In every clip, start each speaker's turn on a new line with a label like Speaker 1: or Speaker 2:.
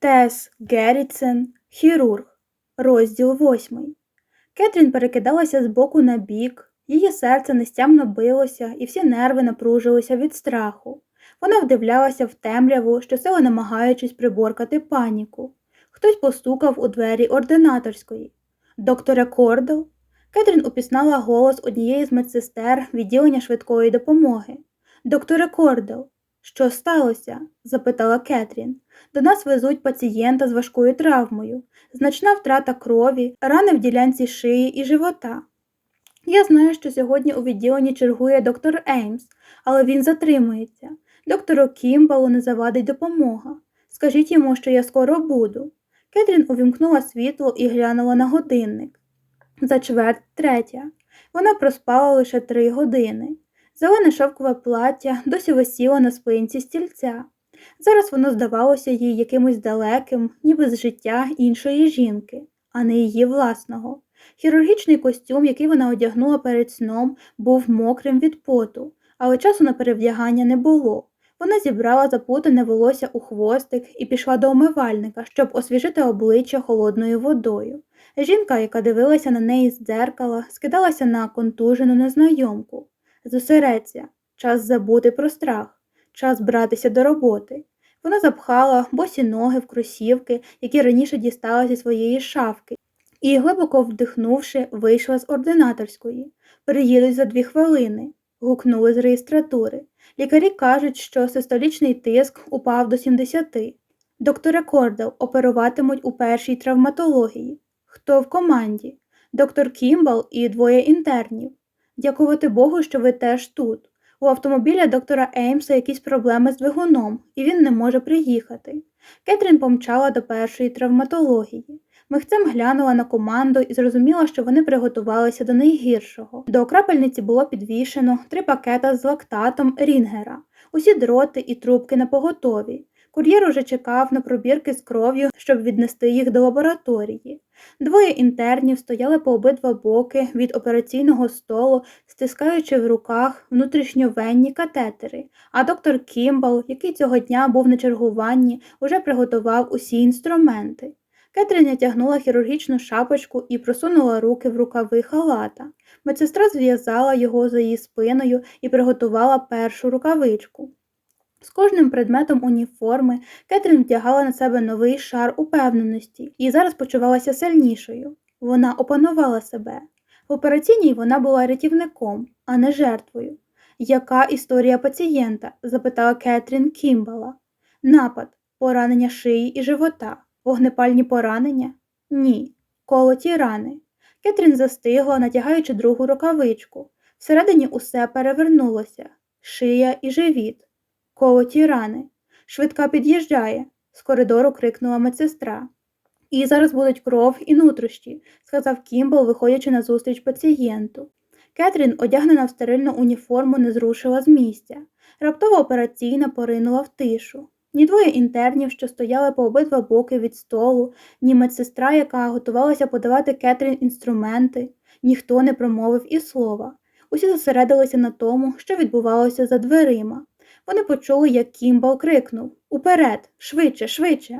Speaker 1: Тес Геррітсен, хірург, розділ восьмий. Кетрін перекидалася з боку на бік, її серце нестямно билося, і всі нерви напружилися від страху. Вона вдивлялася в темряву, щосили намагаючись приборкати паніку. Хтось постукав у двері ординаторської. Докторе Кордел? Кетрін упізнала голос однієї з медсестер відділення швидкої допомоги. Докторе Кордел, що сталося? запитала Кетрін. До нас везуть пацієнта з важкою травмою, значна втрата крові, рани в ділянці шиї і живота. Я знаю, що сьогодні у відділенні чергує доктор Еймс, але він затримується. Доктору Кімбалу не завадить допомога. Скажіть йому, що я скоро буду. Кетрін увімкнула світло і глянула на годинник. За чверть третя. Вона проспала лише три години. Зелене шовкове плаття досі висіло на спинці стільця. Зараз воно здавалося їй якимось далеким, ніби з життя іншої жінки, а не її власного. Хірургічний костюм, який вона одягнула перед сном, був мокрим від поту, але часу на перевдягання не було. Вона зібрала запутане волосся у хвостик і пішла до омивальника, щоб освіжити обличчя холодною водою. Жінка, яка дивилася на неї з дзеркала, скидалася на контужену незнайомку. Зосередься, час забути про страх, час братися до роботи. Вона запхала босі ноги в кросівки, які раніше дістала зі своєї шафки, і, глибоко вдихнувши, вийшла з ординаторської. Приїдуть за дві хвилини, гукнули з реєстратури. Лікарі кажуть, що систолічний тиск упав до 70. Доктора Кордел оперуватимуть у першій травматології. Хто в команді? Доктор Кімбал і двоє інтернів. Дякувати Богу, що ви теж тут. У автомобіля доктора Еймса якісь проблеми з двигуном, і він не може приїхати. Кетрін помчала до першої травматології. Михцем глянула на команду і зрозуміла, що вони приготувалися до найгіршого. До крапельниці було підвішено три пакета з лактатом Рінгера, усі дроти і трубки на поготові. Кур'єр уже чекав на пробірки з кров'ю, щоб віднести їх до лабораторії. Двоє інтернів стояли по обидва боки від операційного столу, стискаючи в руках внутрішньовенні катетери, а доктор Кімбал, який цього дня був на чергуванні, уже приготував усі інструменти. Кетрін натягнула хірургічну шапочку і просунула руки в рукави халата. Медсестра зв'язала його за її спиною і приготувала першу рукавичку. З кожним предметом уніформи Кетрін вдягала на себе новий шар упевненості і зараз почувалася сильнішою. Вона опанувала себе. В операційній вона була рятівником, а не жертвою. Яка історія пацієнта? запитала Кетрін Кімбала. Напад, поранення шиї і живота, вогнепальні поранення? Ні. Колоті рани. Кетрін застигла, натягаючи другу рукавичку. Всередині усе перевернулося шия і живіт колоті рани. Швидка під'їжджає, з коридору крикнула медсестра. І зараз будуть кров і нутрощі, сказав Кімбл, виходячи назустріч пацієнту. Кетрін, одягнена в стерильну уніформу, не зрушила з місця. Раптово операційна поринула в тишу. Ні двоє інтернів, що стояли по обидва боки від столу, ні медсестра, яка готувалася подавати Кетрін інструменти, ніхто не промовив і слова. Усі зосередилися на тому, що відбувалося за дверима. Вони почули, як Кімбал крикнув Уперед, швидше, швидше.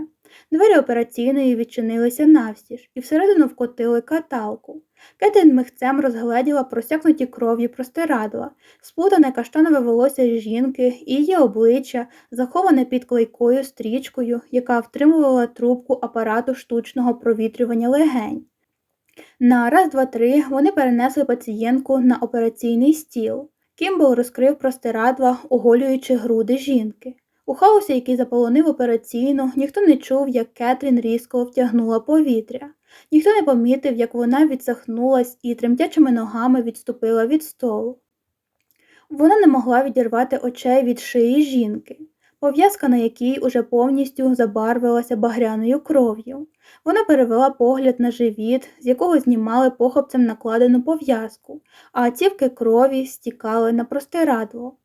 Speaker 1: Двері операційної відчинилися навстіж і всередину вкотили каталку. Кетин михцем розгледіла просякнуті кров'ю простирадла, сплутане каштанове волосся жінки і її обличчя, заховане під клейкою стрічкою, яка втримувала трубку апарату штучного провітрювання легень. На раз, два, три вони перенесли пацієнтку на операційний стіл. Кімбл розкрив простирадла, оголюючи груди жінки. У хаосі, який заполонив операційну, ніхто не чув, як Кетрін різко втягнула повітря. Ніхто не помітив, як вона відсахнулась і тремтячими ногами відступила від столу. Вона не могла відірвати очей від шиї жінки пов'язка на якій уже повністю забарвилася багряною кров'ю. Вона перевела погляд на живіт, з якого знімали похопцем накладену пов'язку, а цівки крові стікали на простирадло.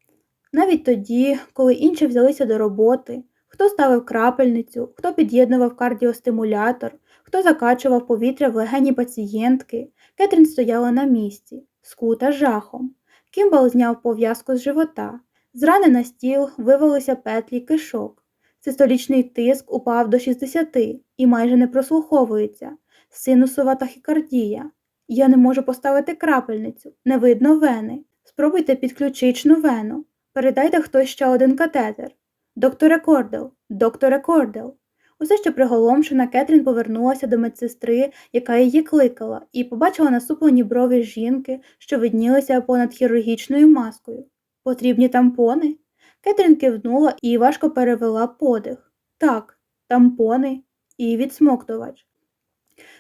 Speaker 1: Навіть тоді, коли інші взялися до роботи, хто ставив крапельницю, хто під'єднував кардіостимулятор, хто закачував повітря в легені пацієнтки, Кетрін стояла на місці, скута жахом. Кімбал зняв пов'язку з живота. З рани на стіл вивелися петлі кишок. Систолічний тиск упав до 60 і майже не прослуховується. Синусова тахікардія. Я не можу поставити крапельницю, не видно вени. Спробуйте підключичну вену. Передайте хтось ще один катетер. Докторе Кордел, докторе Кордел. Усе ще приголомшена, Кетрін повернулася до медсестри, яка її кликала, і побачила насуплені брови жінки, що виднілися понад хірургічною маскою. Потрібні тампони? Кетрін кивнула і важко перевела подих. Так, тампони і відсмоктувач.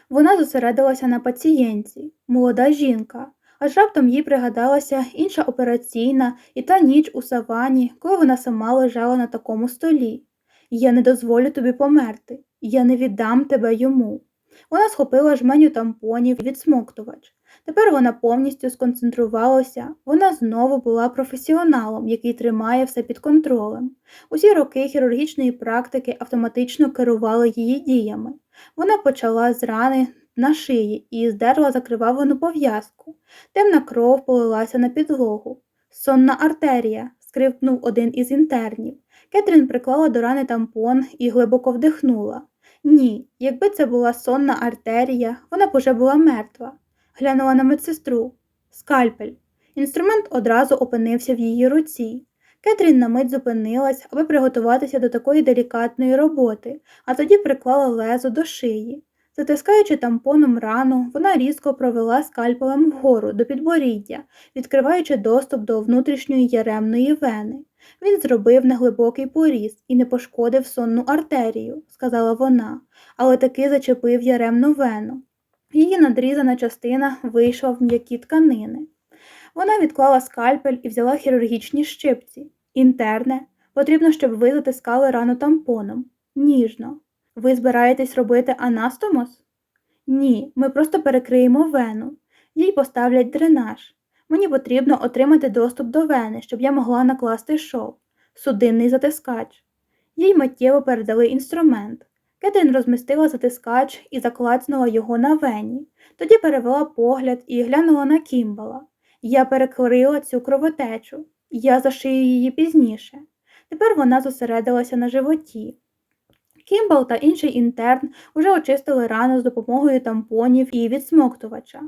Speaker 1: Вона зосередилася на пацієнтці, молода жінка, аж раптом їй пригадалася інша операційна і та ніч у савані, коли вона сама лежала на такому столі. Я не дозволю тобі померти, я не віддам тебе йому. Вона схопила жменю тампонів відсмоктувач. Тепер вона повністю сконцентрувалася, вона знову була професіоналом, який тримає все під контролем. Усі роки хірургічної практики автоматично керували її діями. Вона почала з рани на шиї і здерла закривавлену пов'язку. Темна кров полилася на підлогу. Сонна артерія, скрипнув один із інтернів. Кетрін приклала до рани тампон і глибоко вдихнула. Ні, якби це була сонна артерія, вона б уже була мертва. Глянула на медсестру. Скальпель. Інструмент одразу опинився в її руці. Кетрін на мить зупинилась, аби приготуватися до такої делікатної роботи, а тоді приклала лезо до шиї. Затискаючи тампоном рану, вона різко провела скальпелем вгору до підборіддя, відкриваючи доступ до внутрішньої яремної вени. Він зробив неглибокий поріз і не пошкодив сонну артерію, сказала вона, але таки зачепив яремну вену. Її надрізана частина вийшла в м'які тканини. Вона відклала скальпель і взяла хірургічні щипці. Інтерне, потрібно, щоб ви затискали рану тампоном. Ніжно. Ви збираєтесь робити анастомоз? Ні, ми просто перекриємо вену. Їй поставлять дренаж. Мені потрібно отримати доступ до вени, щоб я могла накласти шов, судинний затискач. Їй миттєво передали інструмент. Кетрін розмістила затискач і заклацнула його на вені, тоді перевела погляд і глянула на кімбала. Я перекрила цю кровотечу, я зашию її пізніше. Тепер вона зосередилася на животі. Кімбал та інший інтерн уже очистили рану з допомогою тампонів і відсмоктувача.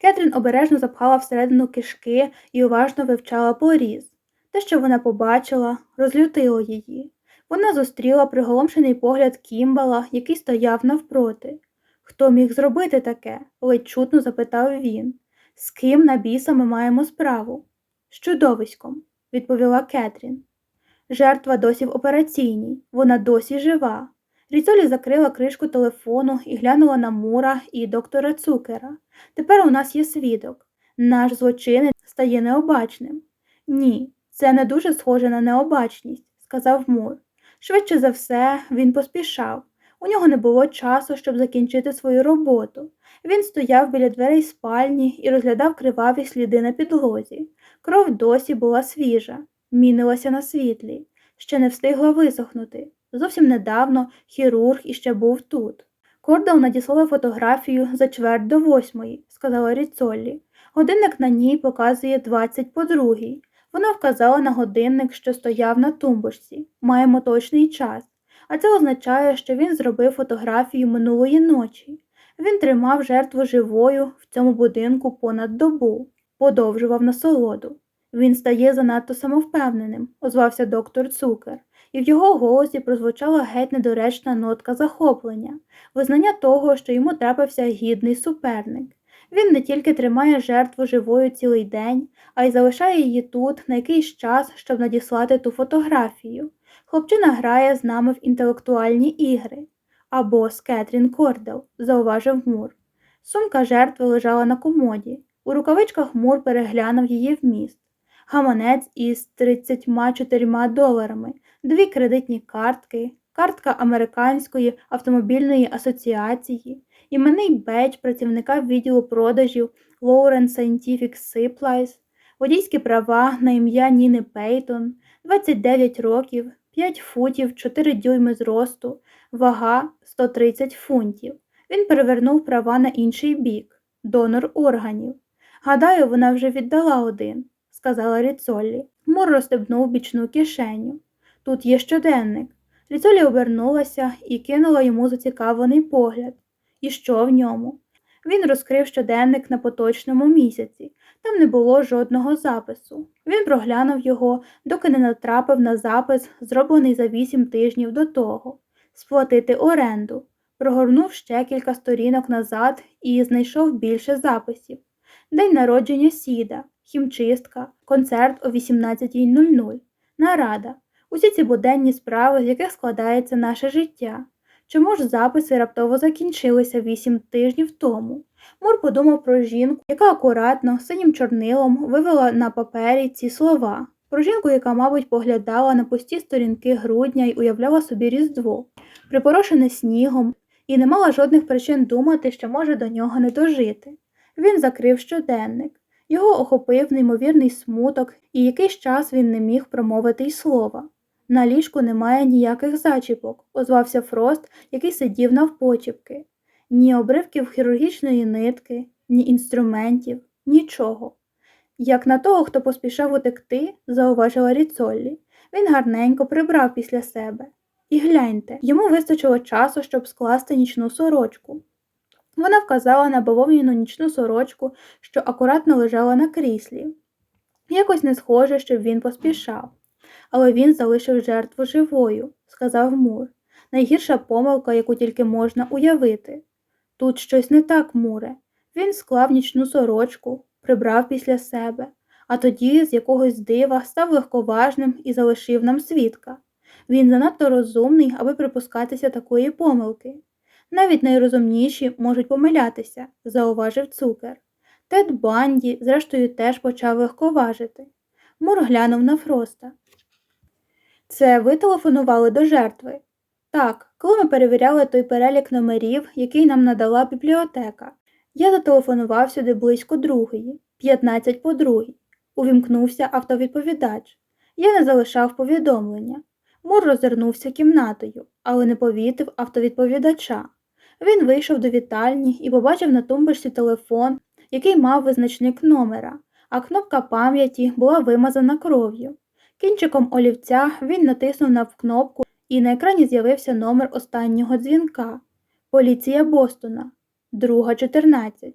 Speaker 1: Кетрін обережно запхала всередину кишки і уважно вивчала поріз. Те, що вона побачила, розлютило її. Вона зустріла приголомшений погляд Кімбала, який стояв навпроти. Хто міг зробити таке? ледь чутно запитав він. З ким на біса ми маємо справу? З чудовиськом, відповіла Кетрін. Жертва досі в операційній, вона досі жива. Ріцолі закрила кришку телефону і глянула на Мура і доктора Цукера. Тепер у нас є свідок. Наш злочинець стає необачним. Ні, це не дуже схоже на необачність, сказав Мур. Швидше за все, він поспішав. У нього не було часу, щоб закінчити свою роботу. Він стояв біля дверей спальні і розглядав криваві сліди на підлозі. Кров досі була свіжа, мінилася на світлі, ще не встигла висохнути. Зовсім недавно хірург іще був тут. Кордал надіслала фотографію за чверть до восьмої, сказала Ріцоллі. Годинник на ній показує 20 по другій. Вона вказала на годинник, що стояв на тумбочці. Маємо точний час. А це означає, що він зробив фотографію минулої ночі. Він тримав жертву живою в цьому будинку понад добу, подовжував насолоду. Він стає занадто самовпевненим, озвався доктор Цукер, і в його голосі прозвучала геть недоречна нотка захоплення, визнання того, що йому трапився гідний суперник. Він не тільки тримає жертву живою цілий день, а й залишає її тут на якийсь час, щоб надіслати ту фотографію. Хлопчина грає з нами в інтелектуальні ігри. Або з Кетрін Кордел, зауважив Мур. Сумка жертви лежала на комоді. У рукавичках Мур переглянув її вміст. Гаманець із 34 доларами, дві кредитні картки, картка Американської автомобільної асоціації, іменний бедж працівника відділу продажів Lawrence Scientific Supplies, водійські права на ім'я Ніни Пейтон, 29 років, 5 футів, 4 дюйми зросту, вага 130 фунтів. Він перевернув права на інший бік, донор органів. Гадаю, вона вже віддала один, сказала Ріцоллі. Мур розстебнув бічну кишеню. Тут є щоденник. Ріцолі обернулася і кинула йому зацікавлений погляд. І що в ньому? Він розкрив щоденник на поточному місяці. Там не було жодного запису. Він проглянув його, доки не натрапив на запис, зроблений за вісім тижнів до того сплатити оренду. Прогорнув ще кілька сторінок назад і знайшов більше записів. День народження сіда, хімчистка, концерт о 18.00, нарада. Усі ці буденні справи, з яких складається наше життя. Чому ж записи раптово закінчилися вісім тижнів тому? Мур подумав про жінку, яка акуратно, синім чорнилом вивела на папері ці слова. Про жінку, яка, мабуть, поглядала на пусті сторінки грудня і уявляла собі різдво, припорошене снігом, і не мала жодних причин думати, що може до нього не дожити. Він закрив щоденник. Його охопив неймовірний смуток, і якийсь час він не міг промовити й слова. На ліжку немає ніяких зачіпок, озвався Фрост, який сидів навпочіпки. Ні обривків хірургічної нитки, ні інструментів, нічого. Як на того, хто поспішав утекти, зауважила Ріцоллі, він гарненько прибрав після себе. І гляньте, йому вистачило часу, щоб скласти нічну сорочку. Вона вказала на бавовняну нічну сорочку, що акуратно лежала на кріслі. Якось не схоже, щоб він поспішав. Але він залишив жертву живою, сказав Мур. Найгірша помилка, яку тільки можна уявити. Тут щось не так, Муре. Він склав нічну сорочку, прибрав після себе, а тоді з якогось дива став легковажним і залишив нам свідка. Він занадто розумний, аби припускатися такої помилки. Навіть найрозумніші можуть помилятися, зауважив цукер. Тед Банді, зрештою, теж почав легковажити. Мур глянув на Фроста. Це ви телефонували до жертви? Так, коли ми перевіряли той перелік номерів, який нам надала бібліотека. Я зателефонував сюди близько другої, 15 по другій. Увімкнувся автовідповідач. Я не залишав повідомлення. Мур розвернувся кімнатою, але не повітив автовідповідача. Він вийшов до вітальні і побачив на тумбочці телефон, який мав визначник номера, а кнопка пам'яті була вимазана кров'ю. Кінчиком олівця він натиснув на кнопку, і на екрані з'явився номер останнього дзвінка Поліція Бостона, друга 14.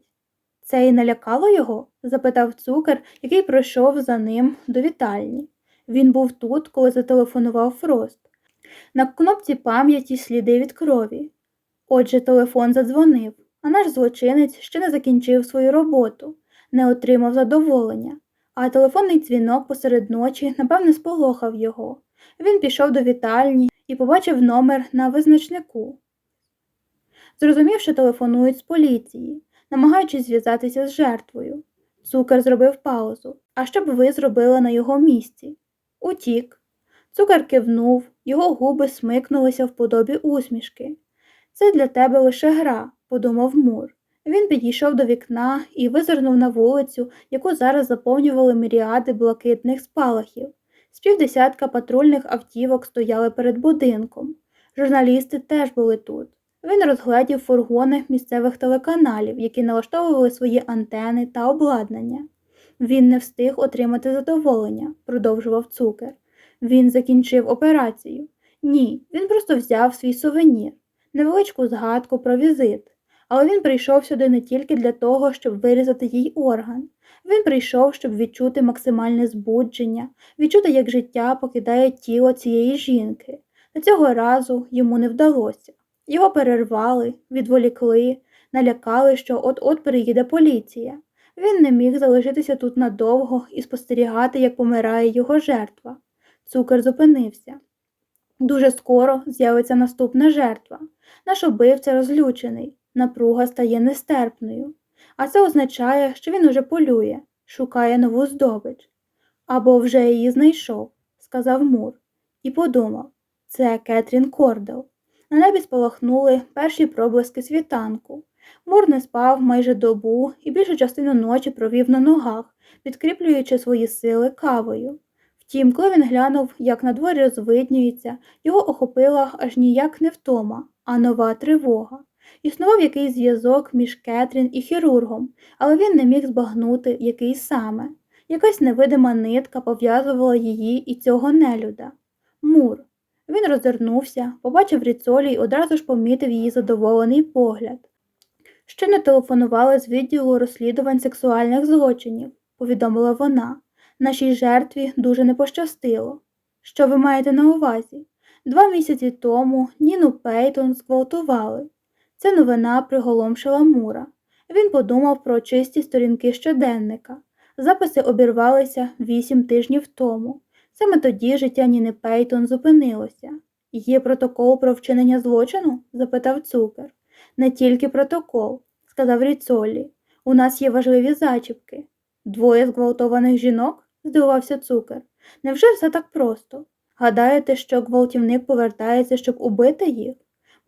Speaker 1: Це і налякало його? запитав цукер, який пройшов за ним до вітальні. Він був тут, коли зателефонував Фрост. На кнопці пам'яті сліди від крові. Отже, телефон задзвонив, а наш злочинець ще не закінчив свою роботу, не отримав задоволення, а телефонний дзвінок посеред ночі, напевне, сполохав його. Він пішов до вітальні і побачив номер на визначнику. Зрозумів, що телефонують з поліції, намагаючись зв'язатися з жертвою. Цукер зробив паузу. А що б ви зробили на його місці? Утік. Цукер кивнув, його губи смикнулися в подобі усмішки. Це для тебе лише гра, подумав Мур. Він підійшов до вікна і визирнув на вулицю, яку зараз заповнювали міріади блакитних спалахів. З півдесятка патрульних автівок стояли перед будинком. Журналісти теж були тут. Він розгледів фургони місцевих телеканалів, які налаштовували свої антени та обладнання. Він не встиг отримати задоволення, продовжував цукер. Він закінчив операцію. Ні, він просто взяв свій сувенір, невеличку згадку про візит. Але він прийшов сюди не тільки для того, щоб вирізати їй орган. Він прийшов, щоб відчути максимальне збудження, відчути, як життя покидає тіло цієї жінки. На цього разу йому не вдалося. Його перервали, відволікли, налякали, що от-от приїде поліція. Він не міг залишитися тут надовго і спостерігати, як помирає його жертва. Цукер зупинився. Дуже скоро з'явиться наступна жертва. Наш убивця розлючений, напруга стає нестерпною. А це означає, що він уже полює, шукає нову здобич. Або вже її знайшов, сказав Мур, і подумав це Кетрін Кордел. На небі спалахнули перші проблиски світанку. Мур не спав майже добу і більшу частину ночі провів на ногах, підкріплюючи свої сили кавою. Втім, коли він глянув, як на дворі розвиднюється, його охопила аж ніяк не втома, а нова тривога. Існував якийсь зв'язок між Кетрін і хірургом, але він не міг збагнути, який саме. Якась невидима нитка пов'язувала її і цього нелюда. Мур. Він розвернувся, побачив Ріцолі і одразу ж помітив її задоволений погляд. Ще не телефонували з відділу розслідувань сексуальних злочинів, повідомила вона. Нашій жертві дуже не пощастило. Що ви маєте на увазі? Два місяці тому Ніну Пейтон зґвалтували. Ця новина приголомшила Мура. Він подумав про чисті сторінки щоденника. Записи обірвалися вісім тижнів тому. Саме тоді життя Ніни Пейтон зупинилося. Є протокол про вчинення злочину? запитав цукер. Не тільки протокол, сказав Ріцолі. У нас є важливі зачіпки. Двоє зґвалтованих жінок? здивувався цукер. Невже все так просто? Гадаєте, що гвалтівник повертається, щоб убити їх?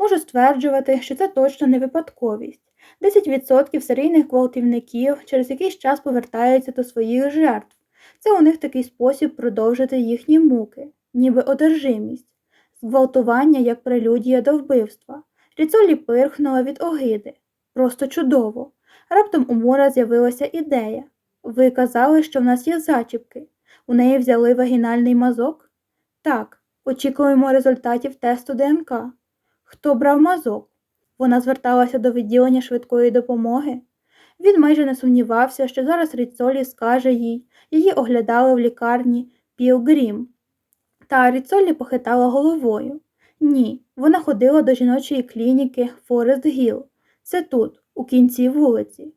Speaker 1: Можу стверджувати, що це точно не випадковість. 10% серійних гвалтівників через якийсь час повертаються до своїх жертв. Це у них такий спосіб продовжити їхні муки, ніби одержимість, зґвалтування як прелюдія до вбивства. Ріцолі пирхнула від огиди. Просто чудово. Раптом у Мура з'явилася ідея. Ви казали, що в нас є зачіпки. У неї взяли вагінальний мазок? Так, очікуємо результатів тесту ДНК. Хто брав мазок? Вона зверталася до відділення швидкої допомоги. Він майже не сумнівався, що зараз Ріцолі скаже їй, її оглядали в лікарні Пілгрім. Та Ріцолі похитала головою. Ні, вона ходила до жіночої клініки Форест Гіл. Це тут, у кінці вулиці.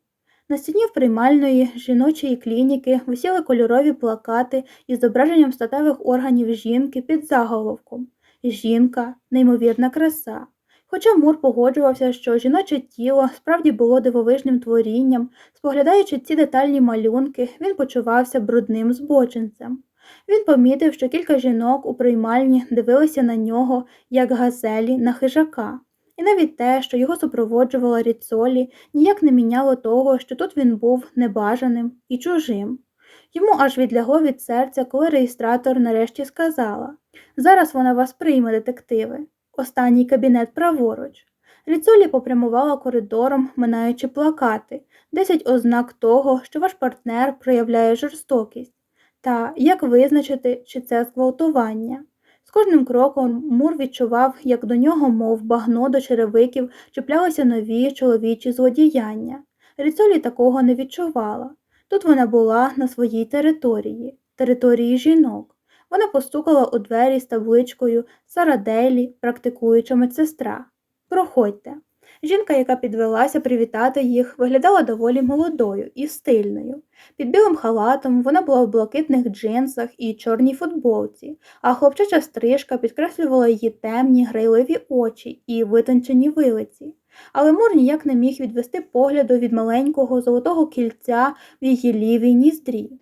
Speaker 1: На стіні приймальної жіночої клініки висіли кольорові плакати із зображенням статевих органів жінки під заголовком Жінка, неймовірна краса. Хоча Мур погоджувався, що жіноче тіло справді було дивовижним творінням, споглядаючи ці детальні малюнки, він почувався брудним збочинцем. Він помітив, що кілька жінок у приймальні дивилися на нього, як газелі на хижака, і навіть те, що його супроводжувала Ріцолі, ніяк не міняло того, що тут він був небажаним і чужим. Йому аж відлягло від серця, коли реєстратор нарешті сказала Зараз вона вас прийме, детективи. Останній кабінет праворуч. Ріцолі попрямувала коридором, минаючи плакати, десять ознак того, що ваш партнер проявляє жорстокість. Та як визначити, чи це зґвалтування? З кожним кроком Мур відчував, як до нього, мов багно до черевиків, чіплялися нові чоловічі злодіяння. Ріцолі такого не відчувала. Тут вона була на своїй території, території жінок. Вона постукала у двері з табличкою Сараделі, практикуюча медсестра. Проходьте. Жінка, яка підвелася привітати їх, виглядала доволі молодою і стильною. Під білим халатом вона була в блакитних джинсах і чорній футболці, а хлопчача стрижка підкреслювала її темні, грайливі очі і витончені вилиці. Але Мур ніяк не міг відвести погляду від маленького золотого кільця в її лівій ніздрі.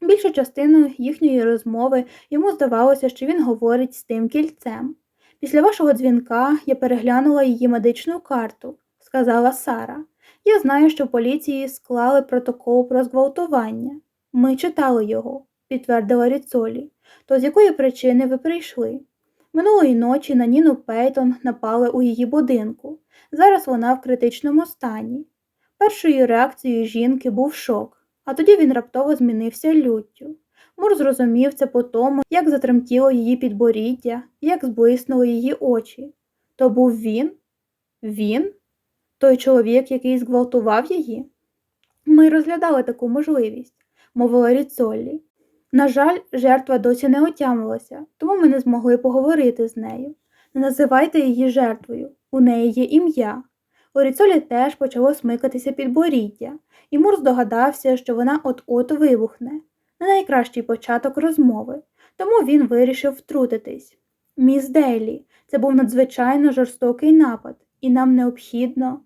Speaker 1: Більшу частину їхньої розмови йому здавалося, що він говорить з тим кільцем. Після вашого дзвінка я переглянула її медичну карту, сказала Сара. Я знаю, що поліції склали протокол про зґвалтування. Ми читали його, підтвердила Ріцолі. То з якої причини ви прийшли? Минулої ночі на Ніну Пейтон напали у її будинку. Зараз вона в критичному стані. Першою реакцією жінки був шок а тоді він раптово змінився люттю. Мур зрозумів це по тому, як затремтіло її підборіддя, як зблиснули її очі. То був він? Він? Той чоловік, який зґвалтував її? Ми розглядали таку можливість, мовила Ріцоллі. На жаль, жертва досі не отямилася, тому ми не змогли поговорити з нею. Не називайте її жертвою, у неї є ім'я. У Ріцолі теж почало смикатися підборіддя, і Мур здогадався, що вона от-от вибухне, не найкращий початок розмови, тому він вирішив втрутитись. Міс Дейлі, це був надзвичайно жорстокий напад, і нам необхідно.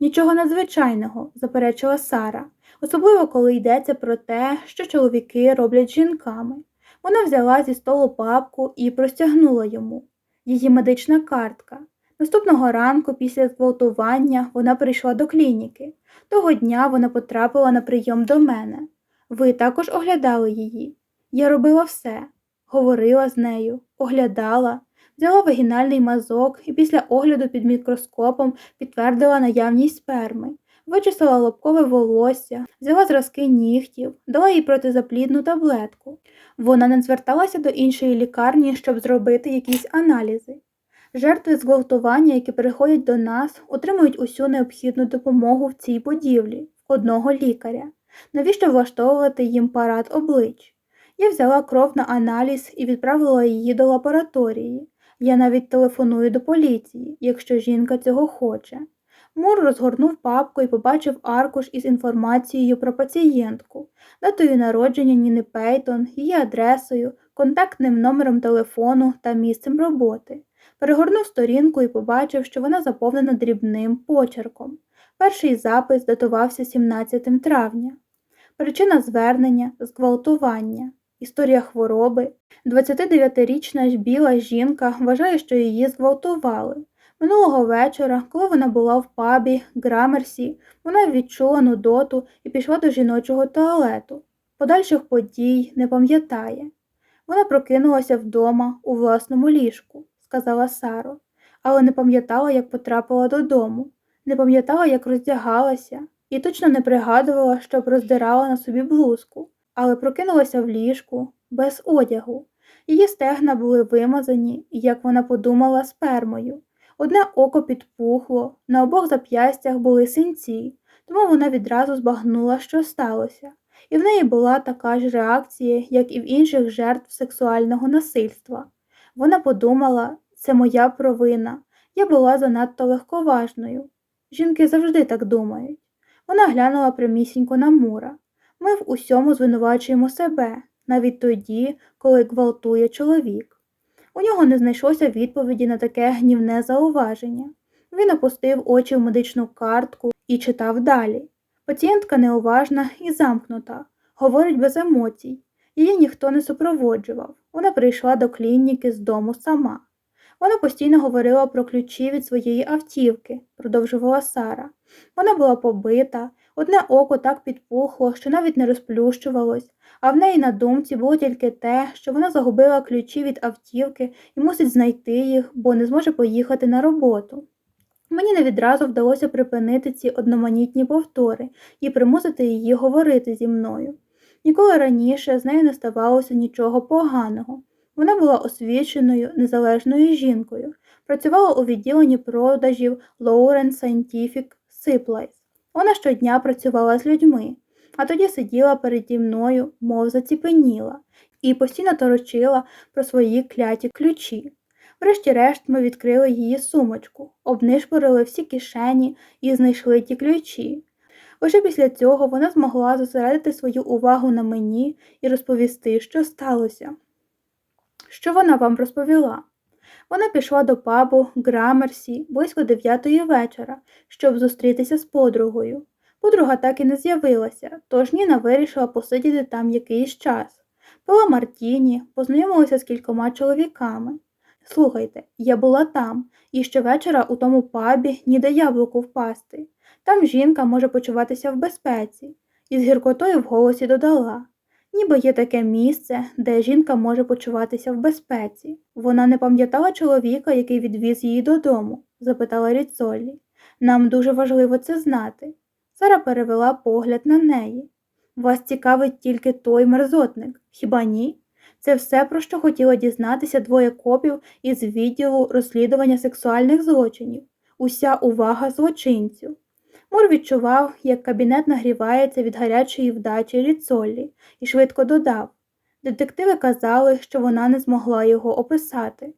Speaker 1: Нічого надзвичайного, заперечила Сара, особливо коли йдеться про те, що чоловіки роблять жінками. Вона взяла зі столу папку і простягнула йому її медична картка. Наступного ранку, після зґвалтування, вона прийшла до клініки. Того дня вона потрапила на прийом до мене. Ви також оглядали її. Я робила все, говорила з нею, оглядала, взяла вагінальний мазок і після огляду під мікроскопом підтвердила наявність сперми. вичесала лобкове волосся, взяла зразки нігтів, дала їй протизаплідну таблетку. Вона не зверталася до іншої лікарні, щоб зробити якісь аналізи. Жертви зґвалтування, які приходять до нас, отримують усю необхідну допомогу в цій будівлі, одного лікаря. Навіщо влаштовувати їм парад облич? Я взяла кров на аналіз і відправила її до лабораторії. Я навіть телефоную до поліції, якщо жінка цього хоче. Мур розгорнув папку і побачив аркуш із інформацією про пацієнтку, датою народження Ніни Пейтон, її адресою, контактним номером телефону та місцем роботи. Перегорнув сторінку і побачив, що вона заповнена дрібним почерком. Перший запис датувався 17 травня. Причина звернення зґвалтування. Історія хвороби. 29-річна біла жінка вважає, що її зґвалтували. Минулого вечора, коли вона була в пабі Грамерсі, вона відчула нудоту і пішла до жіночого туалету. Подальших подій не пам'ятає. Вона прокинулася вдома у власному ліжку, сказала Саро, але не пам'ятала, як потрапила додому, не пам'ятала, як роздягалася, і точно не пригадувала, щоб роздирала на собі блузку, але прокинулася в ліжку без одягу. Її стегна були вимазані, як вона подумала, спермою. Одне око підпухло, на обох зап'ястях були синці, тому вона відразу збагнула, що сталося, і в неї була така ж реакція, як і в інших жертв сексуального насильства. Вона подумала, це моя провина, я була занадто легковажною. Жінки завжди так думають. Вона глянула прямісінько на Мура. Ми в усьому звинувачуємо себе, навіть тоді, коли гвалтує чоловік. У нього не знайшлося відповіді на таке гнівне зауваження. Він опустив очі в медичну картку і читав далі. Пацієнтка неуважна і замкнута, говорить без емоцій. Її ніхто не супроводжував. Вона прийшла до клініки з дому сама. Вона постійно говорила про ключі від своєї автівки, продовжувала Сара. Вона була побита, одне око так підпухло, що навіть не розплющувалось, а в неї на думці було тільки те, що вона загубила ключі від автівки і мусить знайти їх, бо не зможе поїхати на роботу. Мені не відразу вдалося припинити ці одноманітні повтори і примусити її говорити зі мною. Ніколи раніше з нею не ставалося нічого поганого. Вона була освіченою, незалежною жінкою, працювала у відділенні продажів Lawrence Scientific Supplies. Вона щодня працювала з людьми, а тоді сиділа переді мною, мов заціпеніла, і постійно торочила про свої кляті ключі. Врешті-решт ми відкрили її сумочку, обнишпорили всі кишені і знайшли ті ключі. Лише після цього вона змогла зосередити свою увагу на мені і розповісти, що сталося. Що вона вам розповіла? Вона пішла до пабу Грамерсі близько дев'ятої вечора, щоб зустрітися з подругою. Подруга так і не з'явилася, тож Ніна вирішила посидіти там якийсь час. Пила Мартіні, познайомилася з кількома чоловіками. Слухайте, я була там, і щовечора у тому пабі ніде яблуку впасти. Там жінка може почуватися в безпеці, і з гіркотою в голосі додала ніби є таке місце, де жінка може почуватися в безпеці. Вона не пам'ятала чоловіка, який відвіз її додому? запитала Ріцолі. Нам дуже важливо це знати. Сара перевела погляд на неї. Вас цікавить тільки той мерзотник, хіба ні? Це все, про що хотіло дізнатися двоє копів із відділу розслідування сексуальних злочинів, уся увага злочинцю. Мур відчував, як кабінет нагрівається від гарячої вдачі Ріцолі, і швидко додав детективи казали, що вона не змогла його описати.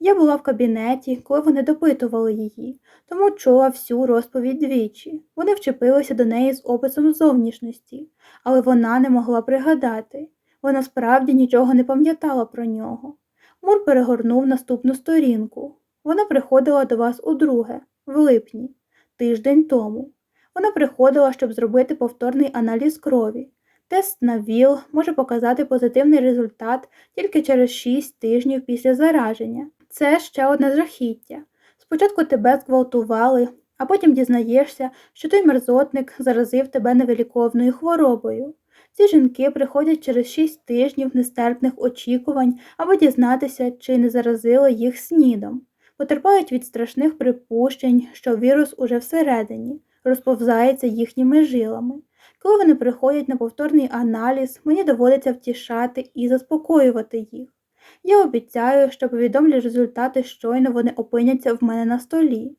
Speaker 1: Я була в кабінеті, коли вони допитували її, тому чула всю розповідь двічі. Вони вчепилися до неї з описом зовнішності, але вона не могла пригадати. Вона справді нічого не пам'ятала про нього. Мур перегорнув наступну сторінку. Вона приходила до вас удруге, в липні, тиждень тому. Вона приходила, щоб зробити повторний аналіз крові. Тест на ВІЛ може показати позитивний результат тільки через 6 тижнів після зараження. Це ще одне жахіття. Спочатку тебе зґвалтували, а потім дізнаєшся, що той мерзотник заразив тебе невиліковною хворобою. Ці жінки приходять через 6 тижнів нестерпних очікувань, аби дізнатися, чи не заразили їх снідом. Потерпають від страшних припущень, що вірус уже всередині, розповзається їхніми жилами. Коли вони приходять на повторний аналіз, мені доводиться втішати і заспокоювати їх. Я обіцяю, що повідомлю результати щойно вони опиняться в мене на столі.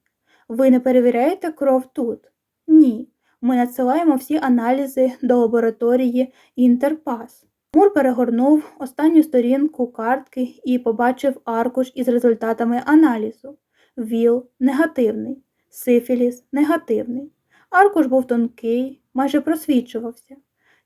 Speaker 1: Ви не перевіряєте кров тут? Ні. Ми надсилаємо всі аналізи до лабораторії Інтерпас. Мур перегорнув останню сторінку картки і побачив аркуш із результатами аналізу. ВІЛ негативний, сифіліс негативний. Аркуш був тонкий, майже просвічувався.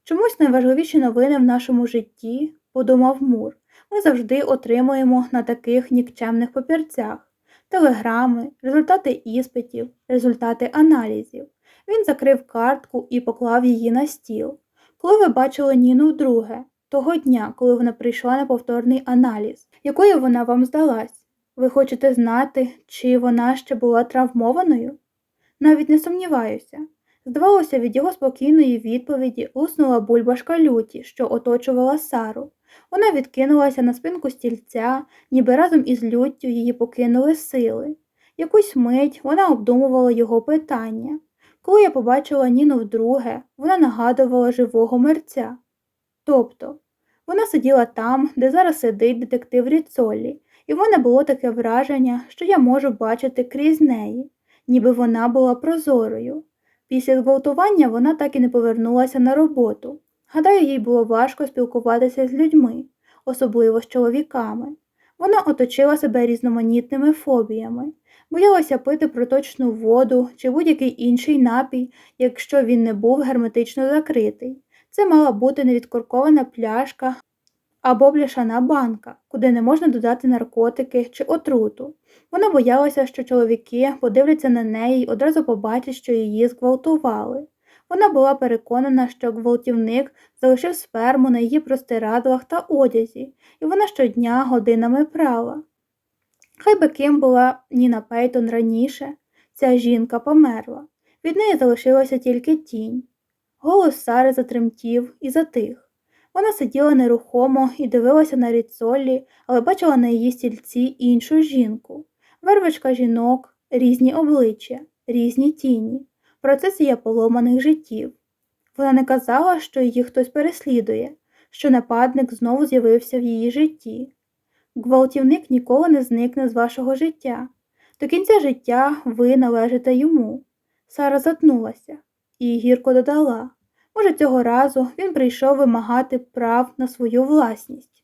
Speaker 1: Чомусь найважливіші новини в нашому житті, подумав Мур, ми завжди отримуємо на таких нікчемних папірцях телеграми, результати іспитів, результати аналізів. Він закрив картку і поклав її на стіл. Коли ви бачили Ніну вдруге, того дня, коли вона прийшла на повторний аналіз, якою вона вам здалась? Ви хочете знати, чи вона ще була травмованою? Навіть не сумніваюся. Здавалося, від його спокійної відповіді луснула бульбашка люті, що оточувала Сару. Вона відкинулася на спинку стільця, ніби разом із люттю її покинули сили. Якусь мить вона обдумувала його питання. Коли я побачила Ніну вдруге, вона нагадувала живого мерця. Тобто, вона сиділа там, де зараз сидить детектив Ріцолі, і в мене було таке враження, що я можу бачити крізь неї, ніби вона була прозорою. Після зґвалтування вона так і не повернулася на роботу. Гадаю, їй було важко спілкуватися з людьми, особливо з чоловіками. Вона оточила себе різноманітними фобіями, боялася пити проточну воду чи будь-який інший напій, якщо він не був герметично закритий. Це мала бути невідкоркована пляшка або бляшана банка, куди не можна додати наркотики чи отруту. Вона боялася, що чоловіки подивляться на неї й одразу побачать, що її зґвалтували. Вона була переконана, що гвалтівник залишив сперму на її простирадлах та одязі, і вона щодня годинами прала. Хай би ким була Ніна Пейтон раніше, ця жінка померла. Від неї залишилася тільки тінь. Голос Сари затремтів і затих. Вона сиділа нерухомо і дивилася на Ріцолі, але бачила на її стільці іншу жінку. Вервичка жінок, різні обличчя, різні тіні, процесія поломаних життів. Вона не казала, що її хтось переслідує, що нападник знову з'явився в її житті. Гвалтівник ніколи не зникне з вашого життя. До кінця життя ви належите йому. Сара затнулася і гірко додала може, цього разу він прийшов вимагати прав на свою власність.